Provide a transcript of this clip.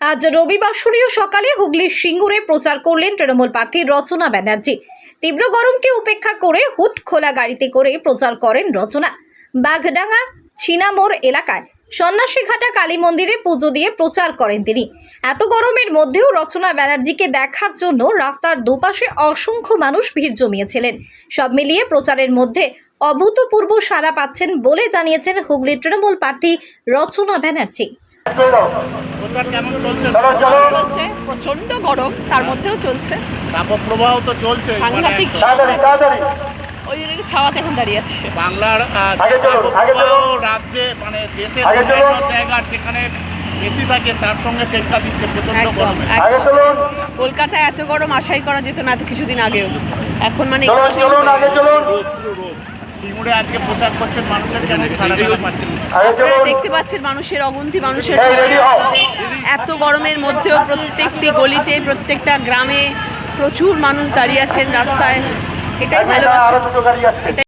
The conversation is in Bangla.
আজ রবিবাসরীয় সকালে হুগলির সিঙ্গুরে প্রচার করলেন তৃণমূল প্রার্থী রচনা ব্যানার্জি। তীব্র গরমকে উপেক্ষা করে হুট খোলা গাড়িতে করে প্রচার করেন রচনা। বাঘডাঙ্গা ছিনামোড় এলাকায় সন্ন্যাসীঘাটা কালী মন্দিরে পুজো দিয়ে প্রচার করেন তিনি। এত গরমের মধ্যেও রচনা ব্যানার্জিকে দেখার জন্য রাস্তার দুপাশে অসংখ্য মানুষ ভিড় জমিয়েছিলেন। সব মিলিয়ে প্রচারের মধ্যে অভূতপূর্ব সাড়া পাচ্ছেন বলে জানিয়েছেন হুগলির তৃণমূল প্রার্থী রচনা ব্যানার্জি। প্রচার কেমন চলছে? চলছে প্রচণ্ড গরম তার মধ্যেও চলছে। তাপপ্রবাহ তো চলছে সাংঘাতিক ওই জন্য ছাওয়াতে এখন দাঁড়িয়ে আছে। বাংলার। রাজ্যে মানে দেশের জায়গার যেখানে বেশি থাকে তার সঙ্গে টেক্কা দিচ্ছে প্রচণ্ড একদম গরমে। আগে একদম। চলুন। কলকাতায় এত গরম আশাই করা যেত না এত কিছুদিন আগেও। এখন মানে সিঙ্গুরে আজকে প্রচার করছেন মানুষের সারা আপনারা দেখতে পাচ্ছেন মানুষের অগুন্তি মানুষের। এত গরমের মধ্যেও প্রত্যেকটি গলিতে প্রত্যেকটা গ্রামে প্রচুর মানুষ দাঁড়িয়ে আছেন রাস্তায়। এটাই ভালোবাসা।